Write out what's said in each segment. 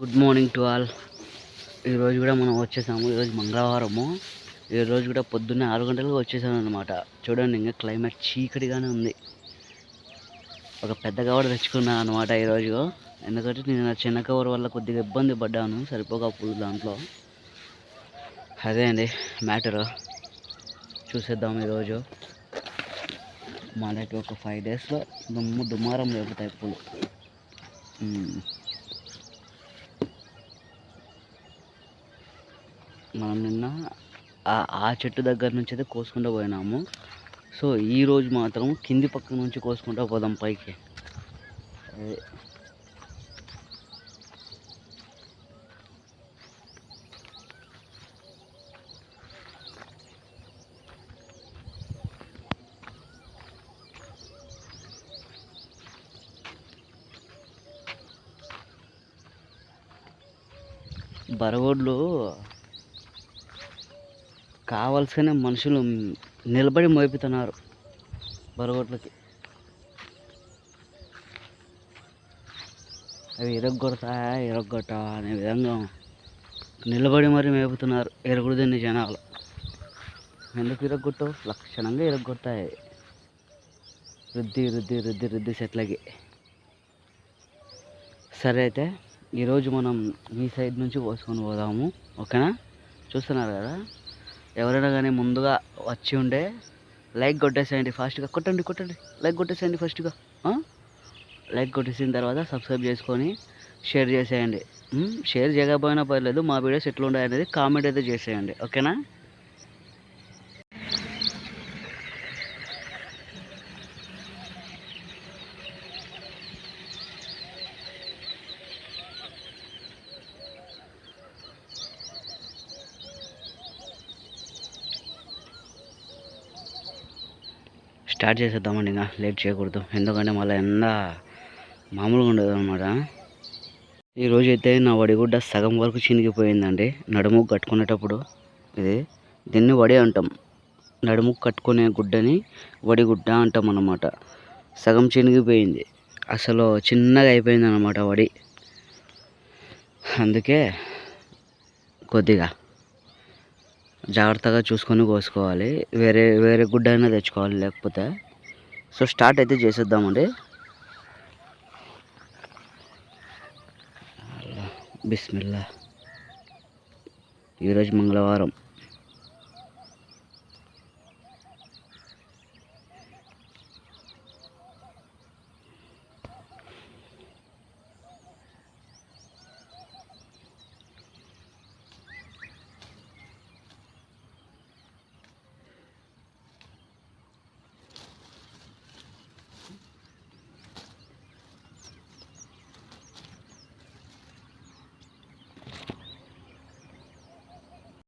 Good morning to all ఈరోజు కూడా మనం వచ్చేసాము. ఈరోజు మంగళవారము. ఈరోజు కూడా పొద్దున్నే ఆరు గంటలకు వచ్చేసాను అనమాట చూడండి ఇంకా క్లైమేట్ చీకటిగానే ఉంది. ఒక పెద్ద కవర్ తెచ్చుకున్నాను అనమాట ఈరోజు ఎందుకంటే నేను చిన్న కవర్ వల్ల కొద్దిగా ఇబ్బంది పడ్డాను. సరిపోకపోదు దాంట్లో. అదే అండి మ్యాటరు. చూసేద్దాం ఈరోజు మనకి ఒక ఫైవ్ డేస్లో దుమ్ము దుమారం లేపుతాయి పూలు. మనం నిన్న ఆ ఆ చెట్టు దగ్గర నుంచి అయితే కోసుకుంటూ పోయినాము సో ఈరోజు మాత్రం కింది పక్క నుంచి కోసుకుంటూ పోదాం పైకి అదే. బరగోడ్లు కావలసిన మనుషులు నిలబడి మోపుతున్నారు బరగొడ్లకి అవి ఇరగొడతాయా ఇరగొట్టా అనే విధంగా నిలబడి మరీ మేపుతున్నారు ఎరుగుడుదిన్ని జనాలు. ఎందుకు ఇరగొట్టవు లక్షణంగా ఇరగొడతాయి రుద్ది రుద్ది రుద్ది రుద్ది చెట్లకి. సరే అయితే ఈరోజు మనం ఈ సైడ్ నుంచి పోసుకొని పోదాము. ఓకేనా? చూస్తున్నారు కదా? ఎవరైనా కానీ ముందుగా వచ్చి ఉండే లైక్ కొట్టేసేయండి ఫాస్ట్గా. కొట్టండి కొట్టండి. లైక్ కొట్టేసేయండి ఫస్ట్గా. లైక్ కొట్టేసిన తర్వాత సబ్స్క్రైబ్ చేసుకొని షేర్ చేసేయండి. షేర్ చేయకపోయినా పర్లేదు మా వీడియోస్ ఎట్లా అనేది కామెంట్ అయితే చేసేయండి. ఓకేనా? స్టార్ట్ చేసేద్దామండి ఇంకా. లేట్ చేయకూడదు. ఎందుకంటే మళ్ళీ ఎండ మామూలుగా ఉండదు అనమాట ఈరోజు అయితే నా వడిగుడ్డ సగం వరకు చినిగిపోయిందండి. నడుము కట్టుకునేటప్పుడు ఇది దీన్ని వడి అంటాం. నడుము కట్టుకునే గుడ్డని వడిగుడ్డ అంటాం అన్నమాట. సగం చినిగిపోయింది. అసలు చిన్నగా అయిపోయింది అనమాట వడి. అందుకే కొద్దిగా జాగ్రత్తగా చూసుకొని కోసుకోవాలి. వేరే వేరే గుడ్డ అయినా తెచ్చుకోవాలి లేకపోతే. సో స్టార్ట్ అయితే చేసేద్దామండి. బిస్మిల్లా. ఈరోజు మంగళవారం.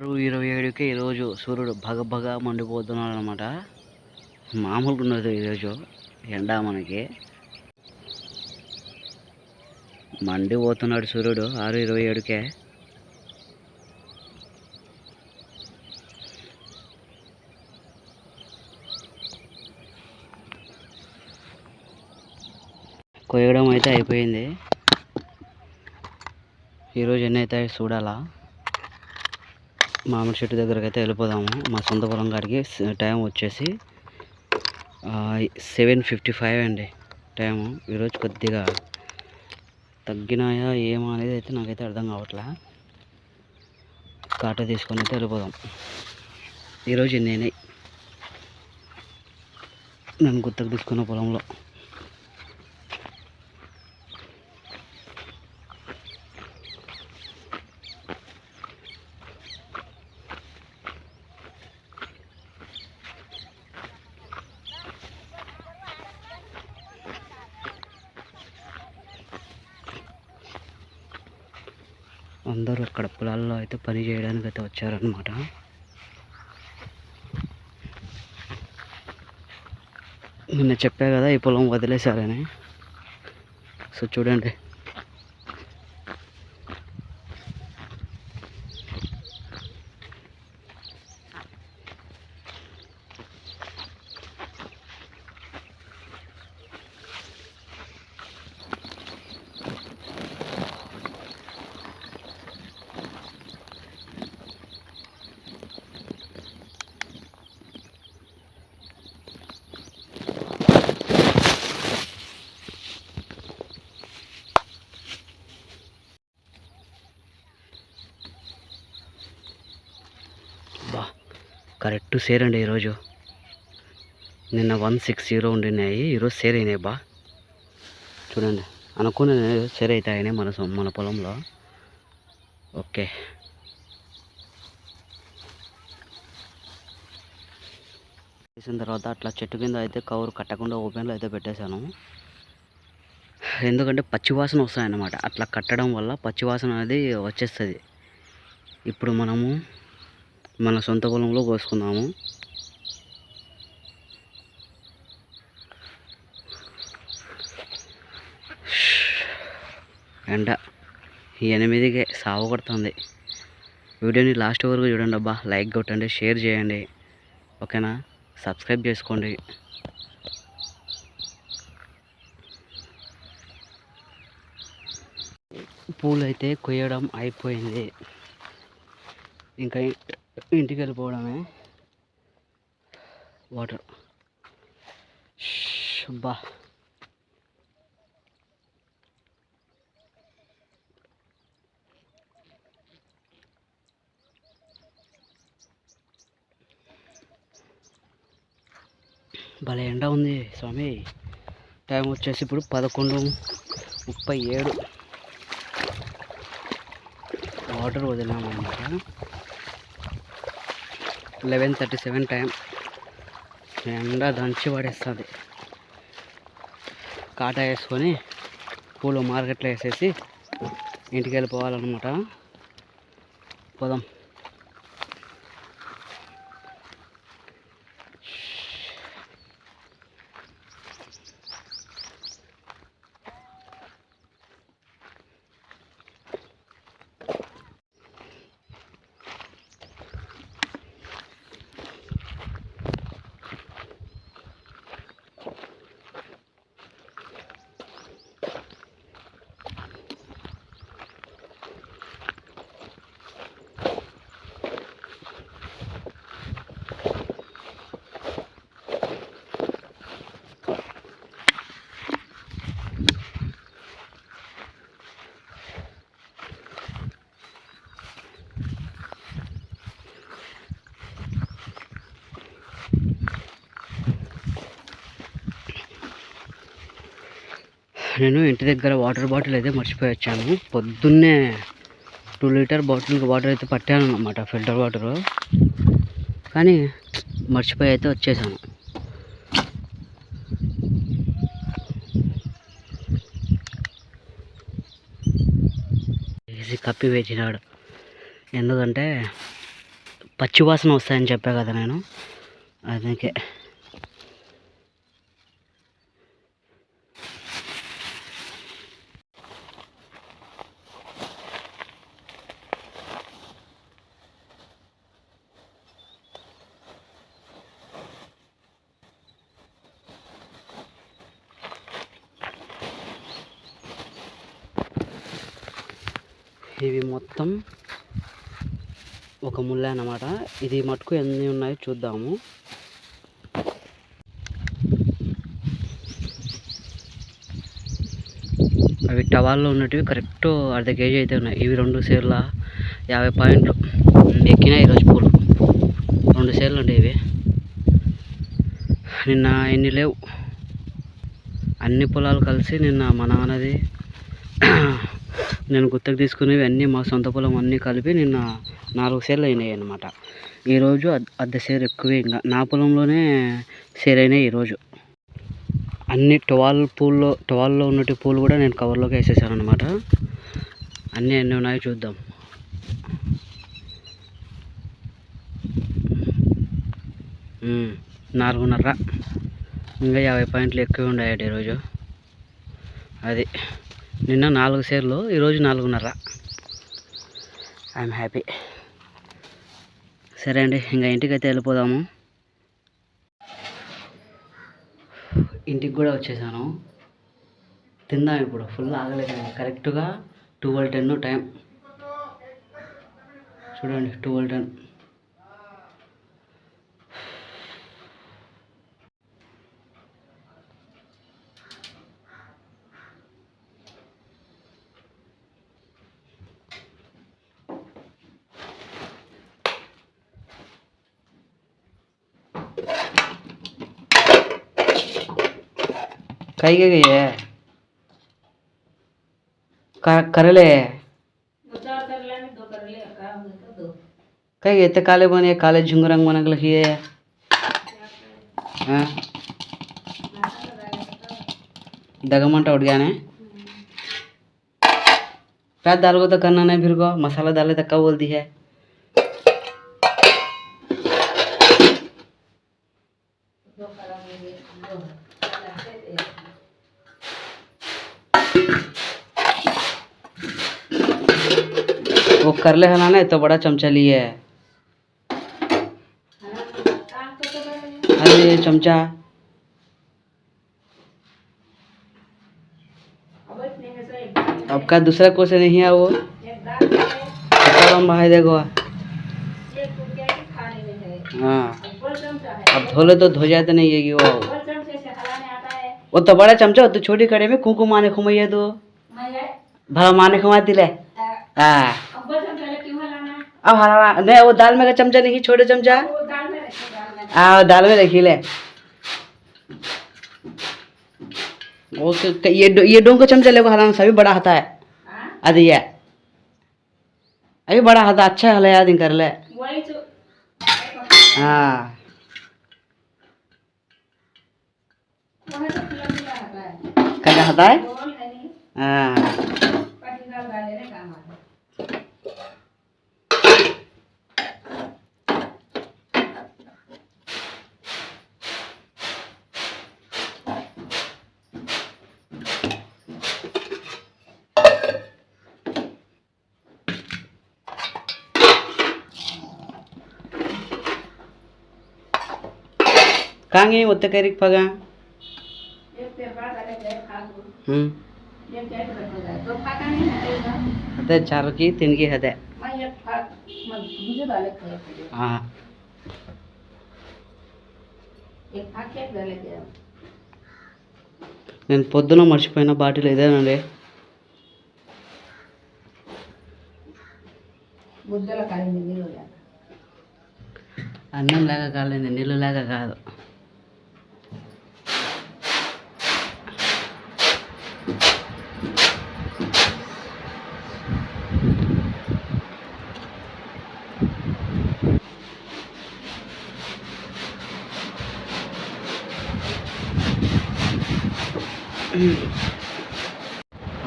ఇరవై ఏడుకి ఈరోజు సూర్యుడు భగ భగ మండిపోతున్నాడు అనమాట మామూలుగా ఉన్నది ఈరోజు ఎండ మనకి. మండిపోతున్నాడు సూర్యుడు ఆరు ఇరవై ఏడుకే. కొయ్యడం అయితే అయిపోయింది. ఈరోజు ఎన్ని చూడాలా? మామిడి చెట్టు దగ్గరకు అయితే వెళ్ళిపోదాము. మా సొంత పొలం కాడికి టైం వచ్చేసి సెవెన్ ఫిఫ్టీ ఫైవ్ అండి టైము. ఈరోజు కొద్దిగా తగ్గినాయా ఏమో అనేది అయితే నాకైతే అర్థం కావట్లే. కాట తీసుకొని అయితే వెళ్ళిపోదాం. ఈరోజు నేనే నన్ను గుర్తుకు తీసుకున్న పొలంలో. అందరూ అక్కడ పొలాల్లో అయితే పని చేయడానికి అయితే వచ్చారనమాట నిన్న చెప్పా కదా ఈ పొలం వదిలేశారని. సో చూడండి. కరెక్ట్ సేరండి అండి ఈరోజు. నిన్న వన్ సిక్స్ జీరో ఉండినాయి ఈరోజు సేర్ అయినాయి బా. చూడండి అనుకున్న సేర్ అవుతాయని మన మన పొలంలో. ఓకే. వేసిన తర్వాత అట్లా చెట్టు కింద అయితే కవర్ కట్టకుండా ఓపెన్లో అయితే పెట్టేశాను. ఎందుకంటే పచ్చివాసన వస్తాయన్నమాట. అట్లా కట్టడం వల్ల పచ్చివాసన అనేది వచ్చేస్తుంది. ఇప్పుడు మనము మన సొంత పొలంలో కోసుకున్నాము ఎండ ఎనిమిదికే సాగు కొడుతుంది. వీడియోని లాస్ట్ వరకు చూడండి అబ్బా. లైక్ కొట్టండి షేర్ చేయండి. ఓకేనా? సబ్స్క్రైబ్ చేసుకోండి. పూలు అయితే కొయ్యడం అయిపోయింది. ఇంకా ఇంటికి వెళ్ళిపోవడమే వాటర్ బా భలే ఎండ ఉంది స్వామి. టైం వచ్చేసి ఇప్పుడు పదకొండు ముప్పై ఏడు. వాటర్ వదిలామన్నమాట. లెవెన్ థర్టీ సెవెన్ టైం ఎండ దంచి పడేస్తుంది. కాటా వేసుకొని పూలు మార్కెట్లో వేసేసి ఇంటికి వెళ్ళిపోవాలన్నమాట. పోదాం. నేను ఇంటి దగ్గర వాటర్ బాటిల్ అయితే మర్చిపోయి వచ్చాను. పొద్దున్నే టూ లీటర్ బాటిల్ వాటర్ అయితే పట్టాను అనమాట ఫిల్టర్ వాటర్. కానీ మర్చిపోయి అయితే వచ్చేసాను. వేసి కప్పి వేసినాడు ఎందుకంటే పచ్చివాసన వస్తాయని చెప్పా కదా నేను. అందుకే ఇవి మొత్తం ఒక ముళ్ళ అన్నమాట. ఇది మటుకు ఎన్ని ఉన్నాయో చూద్దాము. అవి టవాల్లో ఉన్నటివి కరెక్ట్ అర్ధ కేజీ అయితే ఉన్నాయి. ఇవి రెండు సేర్ల యాభై పాయింట్లు ఎక్కినాయి ఈరోజు పూలు. రెండు సేర్లు ఉండే ఇవి. నిన్న ఎన్ని లేవు. అన్ని పొలాలు కలిసి నిన్న మా నాన్నది నేను గుత్తకు తీసుకునేవి అన్నీ మా సొంత పొలం అన్నీ కలిపి నిన్న నాలుగు సేర్లు అయినాయి అనమాట ఈరోజు అర్ధ సేరు ఎక్కువే ఇంకా. నా పొలంలోనే సేర్ అయినాయి ఈరోజు అన్ని టవాల్ పూల్లో టవాల్లో ఉన్నటి పూలు కూడా నేను కవర్లోకి వేసేసాను అనమాట అన్నీ ఎన్ని ఉన్నాయో చూద్దాం. నాలుగున్నర. ఇంకా యాభై పాయింట్లు ఎక్కువ ఉన్నాయట ఈరోజు అది. నిన్న నాలుగు సేర్లు ఈరోజు నాలుగున్నర. ఐఎమ్ హ్యాపీ సరే అండి ఇంకా ఇంటికి అయితే వెళ్ళిపోదాము. ఇంటికి కూడా వచ్చేసాను. తిందాం ఇప్పుడు ఫుల్ ఆగలేదు కరెక్ట్గా ట్వెల్వ్ టెన్ టైం. చూడండి ట్వెల్వ్ టెన్. कही गई है? कर कर ले। कही इतने काले बने, काले झुंगरंग बना लगी है। दगमंट उठ गया ने? प्याज को तो करना नहीं, फिर को मसाला डाले तो कब बोलती है। वो कर ले हला ना तो बड़ा चमचा लिए है। अरे चमचा। अब का दूसरा क्वेश्चन नहीं है वो? भाई देखो। हाँ। अब धोले तो धो जाते नहीं है कि वो। वो तो बड़ा चमचा तो छोटी कड़े में कुंकु माने खुमैया तो। भला माने खुमा दिले हाँ। अब हरा नहीं वो दाल में का चमचा नहीं छोटे चमचा? हाँ दाल में रखी ले। वो क- क- ये डो- ये डोंग का चमचा लेको हलाना सभी बड़ा आता है। अरे ये। अभी बड़ा हाथा अच्छा हले याद कर ले। हाँ। क्या हाथा है। हाँ? ಕಾಂಗೆ ಒತ್ತೆ ಕೈರಿಗೆ ಪಗ ಹ್ಞೂ ಅದೇ ಚಾರುಕಿ ತಿನ್ಗಿ ಅದೇ ಹಾಂ నేను పొద్దున మర్చిపోయిన బాటిల్ ఇదేనండి అన్నం లాగా కాలేదు నీళ్ళు లాగా కాదు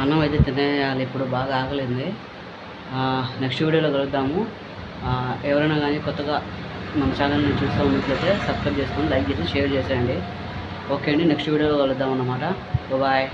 అన్నం అయితే తినేయాలి ఇప్పుడు బాగా ఆగలింది నెక్స్ట్ వీడియోలో కలుద్దాము. ఎవరైనా కానీ కొత్తగా మన ఛానల్ని చూస్తూ ఉన్నట్లయితే సబ్స్క్రైబ్ చేసుకొని లైక్ చేసి షేర్ చేసేయండి. ఓకే అండి నెక్స్ట్ వీడియోలో కలుద్దాం అన్నమాట. బాయ్